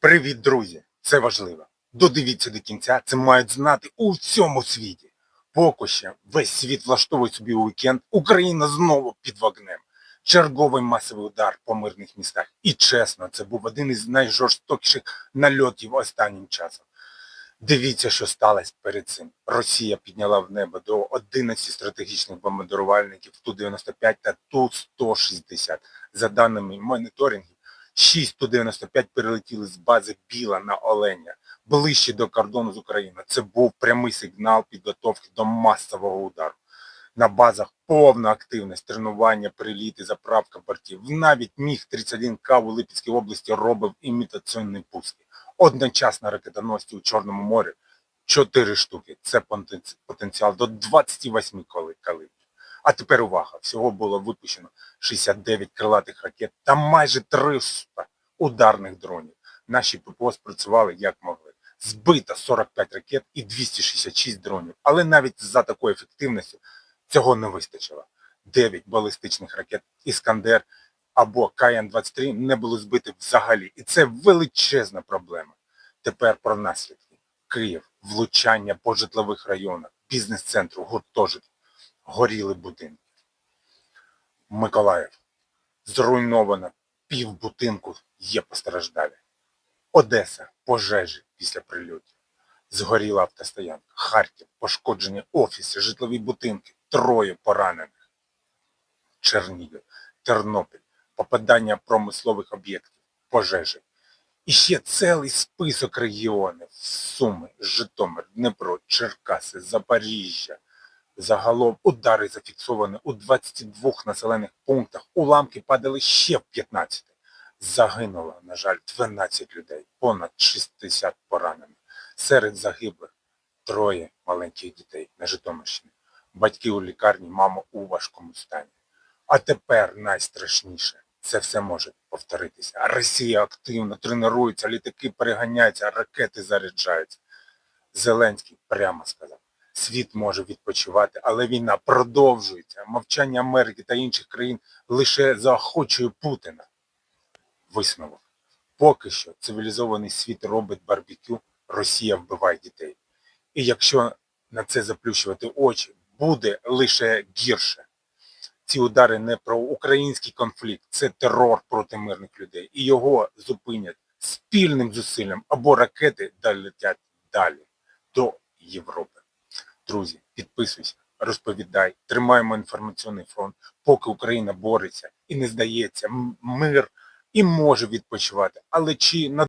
Привіт, друзі! Це важливо. Додивіться до кінця, це мають знати у всьому світі. Поки що весь світ влаштовує собі уікенд, Україна знову під вогнем. Черговий масовий удар по мирних містах. І чесно, це був один із найжорстокіших нальотів останнім часом. Дивіться, що сталося перед цим. Росія підняла в небо до 11 стратегічних бомбардувальників Ту-95 та Ту-160. За даними моніторингів, 6 Ту-95 перелетіли з бази Біла на Оленя, ближче до кордону з Україною. Це був прямий сигнал підготовки до масового удару. На базах повна активність, тренування, приліти, заправка бортів. Навіть Міг-31К у Липецькій області робив імітаційні пуски. Одночасно ракетоносці у Чорному морі 4 штуки. Це потенціал до 28 коли- калибрів. А тепер увага, всього було випущено 69 крилатих ракет та майже 300 ударних дронів. Наші ППО спрацювали як могли. Збито 45 ракет і 266 дронів. Але навіть за такою ефективністю цього не вистачило. 9 балістичних ракет «Іскандер» або КН-23 не було збити взагалі. І це величезна проблема. Тепер про наслідки. Київ, влучання по житлових районах, бізнес-центру, гуртожитку, горіли будинки. Миколаїв. Зруйновано півбудинку, є постраждалі. Одеса. Пожежі після прильотів. Згоріла автостоянка. Харків. Пошкоджені офіси, житлові будинки. Троє поранених. Чернігів. Тернопіль. Попадання промислових об'єктів. Пожежі. І ще цілий список регіонів. Суми, Житомир, Дніпро, Черкаси, Запоріжжя. Загалом удари зафіксовані у 22 населених пунктах. Уламки падали ще в 15. Загинуло, на жаль, 12 людей, понад 60 поранених. Серед загиблих троє маленьких дітей на Житомирщині. Батьки у лікарні, мама у важкому стані. А тепер найстрашніше. Це все може повторитися. Росія активно тренується, літаки переганяються, ракети заряджаються. Зеленський прямо сказав. Світ може відпочивати, але війна продовжується. Мовчання Америки та інших країн лише заохочує Путіна. Висновок. Поки що цивілізований світ робить барбекю, Росія вбиває дітей. І якщо на це заплющувати очі, буде лише гірше. Ці удари не про український конфлікт, це терор проти мирних людей. І його зупинять спільним зусиллям або ракети долетять далі до Європи. Друзі, підписуйся, розповідай, тримаємо інформаційний фронт, поки Україна бореться і не здається, мир і може відпочивати. Але чи на